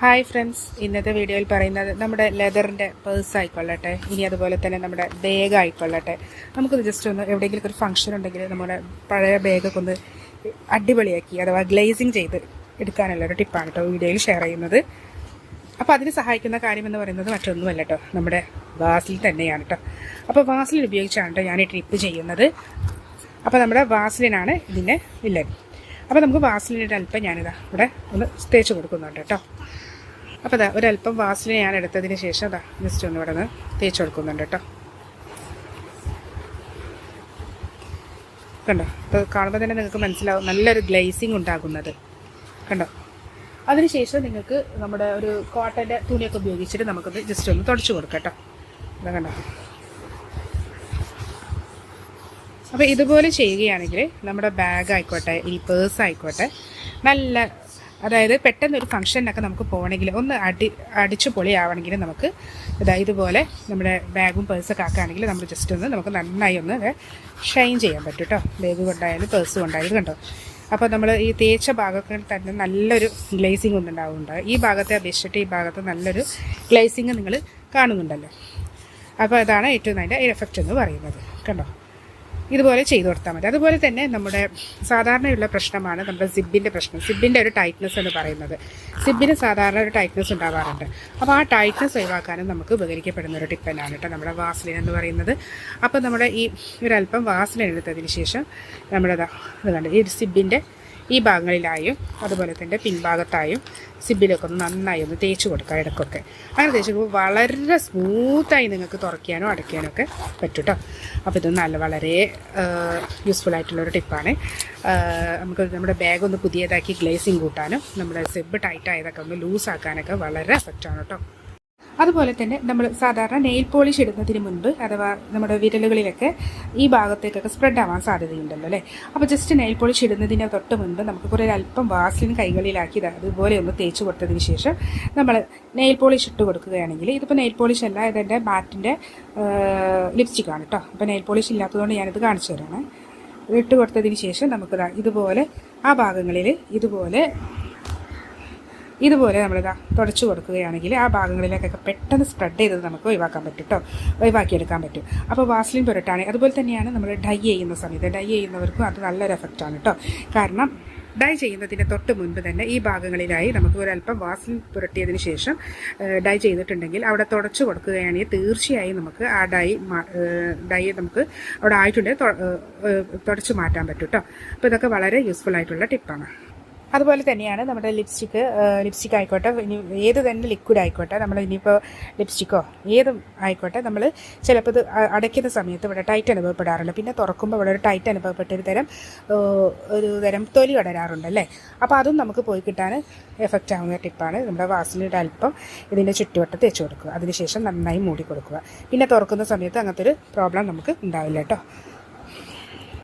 Hi friends ഇന്നത്തെ വീഡിയോയിൽ പറയുന്നത് നമ്മുടെ ലെതറിന്റെ പേഴ്സ് ആയിക്കൊള്ളട്ടെ. ഇനി അതുപോലെ തന്നെ നമ്മുടെ ബാഗ് ആയിക്കൊള്ളട്ടെ. നമുക്കൊന്ന് ജസ്റ്റ് ഒന്ന് എവിടെയെങ്കിലും ഒരു ഫംഗ്ഷൻ ഉണ്ടെങ്കിൽ നമ്മുടെ പഴയ ബാഗൊക്കെ ഒന്ന് അടിപൊളിയാക്കി അഥവാ ഗ്ലേസിങ് ചെയ്ത് എടുക്കാനുള്ള ഒരു ടിപ്പാണ് കേട്ടോ വീഡിയോയിൽ ഷെയർ ചെയ്യുന്നത്. അപ്പോൾ അതിന് സഹായിക്കുന്ന കാര്യം എന്ന് പറയുന്നത് മറ്റൊന്നുമല്ല കേട്ടോ നമ്മുടെ വാസിൽ തന്നെയാണ് കേട്ടോ അപ്പോൾ വാസിൽ ഉപയോഗിച്ചാണ് കേട്ടോ ഞാൻ ഈ ട്രിപ്പ് ചെയ്യുന്നത്. അപ്പോൾ നമ്മുടെ വാസിലിനാണ് ഇതിന്റെ വില്ലൻ അപ്പോൾ നമുക്ക് വാസിലിന്റെ അല്പം ഞാനിതാ ഇവിടെ ഒന്ന് തേച്ച് കൊടുക്കുന്നുണ്ട് കേട്ടോ അപ്പോൾ അതാ ഒരല്പം വാസിന് ഞാൻ എടുത്തതിന് ശേഷം അതാ ജസ്റ്റ് ഒന്ന് ഇവിടെ നിന്ന് തേച്ച് കൊടുക്കുന്നുണ്ട് കേട്ടോ. കണ്ടോ? ഇപ്പോൾ കാണുമ്പോൾ തന്നെ നിങ്ങൾക്ക് മനസ്സിലാവും നല്ലൊരു ഗ്ലേസിങ് ഉണ്ടാകുന്നത്. കണ്ടോ? അതിനുശേഷം നിങ്ങൾക്ക് നമ്മുടെ ഒരു കോട്ടന്റെ തുണിയൊക്കെ ഉപയോഗിച്ചിട്ട് നമുക്കത് ജസ്റ്റ് ഒന്ന് തുടച്ചു കൊടുക്കാം കേട്ടോ. ഇതാ കണ്ടോ? അപ്പോൾ ഇതുപോലെ ചെയ്യുകയാണെങ്കിൽ നമ്മുടെ ബാഗ് ആയിക്കോട്ടെ ഈ പേഴ്സ് ആയിക്കോട്ടെ നല്ല അതായത് പെട്ടെന്ന് ഒരു ഫംഗ്ഷനൊക്കെ നമുക്ക് പോകണമെങ്കിൽ ഒന്ന് അടി അടിച്ചു പൊളിയാവണമെങ്കിൽ നമുക്ക് ഇതാ ഇതുപോലെ നമ്മുടെ ബാഗും പേഴ്സൊക്കെ ആക്കുകയാണെങ്കിൽ നമ്മൾ ജസ്റ്റ് ഒന്ന് നമുക്ക് നന്നായി ഒന്ന് ഷൈൻ ചെയ്യാൻ പറ്റും കേട്ടോ ബാഗ് കൊണ്ടായാലും പേഴ്സ് കൊണ്ടായാലും കണ്ടോ? അപ്പോൾ നമ്മൾ ഈ തേച്ച ഭാഗത്തിൽ തന്നെ നല്ലൊരു ഗ്ലേസിങ് ഒന്നുണ്ടാവുന്നുണ്ട് ഈ ഭാഗത്തെ അപേക്ഷിച്ചിട്ട് ഈ ഭാഗത്ത് നല്ലൊരു ഗ്ലേസിങ് നിങ്ങൾ കാണുന്നുണ്ടല്ലോ. അപ്പോൾ അതാണ് ഏറ്റവും നല്ല എഫക്റ്റ് എന്ന് പറയുന്നത്. കണ്ടോ? ഇതുപോലെ ചെയ്തു കൊടുത്താൽ മതി. അതുപോലെ തന്നെ നമ്മുടെ സാധാരണയുള്ള പ്രശ്നമാണ് നമ്മുടെ സിബിന്റെ പ്രശ്നം. സിബിന്റെ ഒരു ടൈറ്റ്നസ് എന്ന് പറയുന്നത്. സിബിന് സാധാരണ ഒരു ടൈറ്റ്നസ് ഉണ്ടാവാറുണ്ട്. അപ്പോൾ ആ ടൈറ്റ്നസ് ഒഴിവാക്കാനും നമുക്ക് ഉപകരിക്കപ്പെടുന്ന ഒരു ടിപ്പനാണ് കേട്ടോ നമ്മുടെ വാസ്ലിൻ എന്ന് പറയുന്നത്. അപ്പോൾ നമ്മുടെ ഈ ഒരല്പം വാസ്ലിൻ എടുത്തതിന് ശേഷം നമ്മുടെ ഇതാ ഇത് കണ്ട്? ഈ സിബിന്റെ ഈ ഭാഗങ്ങളിലായും അതുപോലെ തന്നെ പിൻഭാഗത്തായും സിബിലൊക്കെ ഒന്ന് നന്നായി ഒന്ന് തേച്ച് കൊടുക്കുക ഇടക്കൊക്കെ അങ്ങനെ തേച്ച് കൊടുക്കുമ്പോൾ വളരെ സ്മൂത്തായി നിങ്ങൾക്ക് തുറക്കാനോ അടയ്ക്കാനോ ഒക്കെ പറ്റും കേട്ടോ അപ്പോൾ ഇത് നല്ല വളരെ യൂസ്ഫുൾ ആയിട്ടുള്ളൊരു ടിപ്പാണ് നമുക്ക് നമ്മുടെ ബാഗ് ഒന്ന് പുതിയതാക്കി ഗ്ലേസിങ് കൂട്ടാനും നമ്മുടെ സിബ് ടൈറ്റ് ആയതൊക്കെ ഒന്ന് ലൂസ് ആക്കാനൊക്കെ വളരെ എഫക്റ്റാണ് കേട്ടോ അതുപോലെ തന്നെ നമ്മൾ സാധാരണ നെയിൽ പോളിഷ് ഇടുന്നതിന് മുൻപ് അഥവാ നമ്മുടെ വിരലുകളിലൊക്കെ ഈ ഭാഗത്തേക്കൊക്കെ സ്പ്രെഡ് ആവാൻ സാധ്യതയുണ്ടല്ലോ അല്ലേ? അപ്പോൾ ജസ്റ്റ് നെയിൽ പോളിഷ് ഇടുന്നതിന് തൊട്ട് മുൻപ് നമുക്ക് കുറേ അല്പം വാസ്ലിൻ കൈകളിലാക്കി അതുപോലെ ഒന്ന് തേച്ച് കൊടുത്തതിന് ശേഷം നമ്മൾ നെയിൽ പോളിഷ് ഇട്ട് കൊടുക്കുകയാണെങ്കിൽ ഇതിപ്പോൾ നെയിൽ പോളിഷ് അല്ല ഇതെന്റെ മാറ്റിന്റെ ലിപ്സ്റ്റിക്കാണ് കേട്ടോ അപ്പോൾ നെയിൽ പോളിഷ് ഇല്ലാത്തതുകൊണ്ട് ഞാനിത് കാണിച്ചു തരാണ്. ഇട്ട് കൊടുത്തതിന് ശേഷം നമുക്ക് ഇതുപോലെ ആ ഭാഗങ്ങളിൽ ഇതുപോലെ ഇതുപോലെ നമ്മൾ ഇതാ തുടച്ചു കൊടുക്കുകയാണെങ്കിൽ ആ ഭാഗങ്ങളിലേക്കൊക്കെ പെട്ടെന്ന് സ്പ്രെഡ് ചെയ്തത് നമുക്ക് ഒഴിവാക്കാൻ പറ്റും കേട്ടോ ഒഴിവാക്കിയെടുക്കാൻ പറ്റും. അപ്പോൾ വാസ്ലിൻ പുരട്ടാണ്. അതുപോലെ തന്നെയാണ് നമ്മൾ ഡൈ ചെയ്യുന്ന സമയത്ത് ഡൈ ചെയ്യുന്നവർക്കും അത് നല്ലൊരു എഫക്റ്റാണ് കേട്ടോ കാരണം ഡൈ ചെയ്യുന്നതിന് തൊട്ട് മുൻപ് തന്നെ ഈ ഭാഗങ്ങളിലായി നമുക്ക് ഒരല്പം വാസ്ലിൻ പുരട്ടിയതിന് ശേഷം ഡൈ ചെയ്തിട്ടുണ്ടെങ്കിൽ അവിടെ തുടച്ചു കൊടുക്കുകയാണെങ്കിൽ തീർച്ചയായും നമുക്ക് ആ ഡൈ ഡൈ നമുക്ക് അവിടെ ആയിട്ടുണ്ടെങ്കിൽ തുടച്ചു മാറ്റാൻ പറ്റും കേട്ടോ അപ്പോൾ ഇതൊക്കെ വളരെ യൂസ്ഫുൾ ആയിട്ടുള്ള ടിപ്പാണ്. അതുപോലെ തന്നെയാണ് നമ്മുടെ ലിപ്സ്റ്റിക്ക് ലിപ്സ്റ്റിക് ആയിക്കോട്ടെ ഇനി ഏത് തന്നെ ലിക്വിഡ് ആയിക്കോട്ടെ നമ്മൾ ഇനിയിപ്പോൾ ലിപ്സ്റ്റിക്കോ ഏതും ആയിക്കോട്ടെ നമ്മൾ ചിലപ്പോൾ ഇത് അടയ്ക്കുന്ന സമയത്ത് ഇവിടെ ടൈറ്റ് അനുഭവപ്പെടാറുണ്ട്. പിന്നെ തുറക്കുമ്പോൾ ഇവിടെ ഒരു ടൈറ്റ് അനുഭവപ്പെട്ട ഒരു തരം ഒരു തരം തൊലി അടരാറുണ്ട് അല്ലേ? അപ്പോൾ അതും നമുക്ക് പോയി കിട്ടാൻ എഫക്റ്റ് ആവുന്ന ടിപ്പാണ് നമ്മുടെ വാസലിന്റെ അല്പം ഇതിന്റെ ചുറ്റുവട്ടത്ത് തേച്ച് കൊടുക്കുക. അതിനുശേഷം നന്നായി മൂടി കൊടുക്കുക. പിന്നെ തുറക്കുന്ന സമയത്ത് അങ്ങനത്തെ ഒരു പ്രോബ്ലം നമുക്ക് ഉണ്ടാവില്ല കേട്ടോ.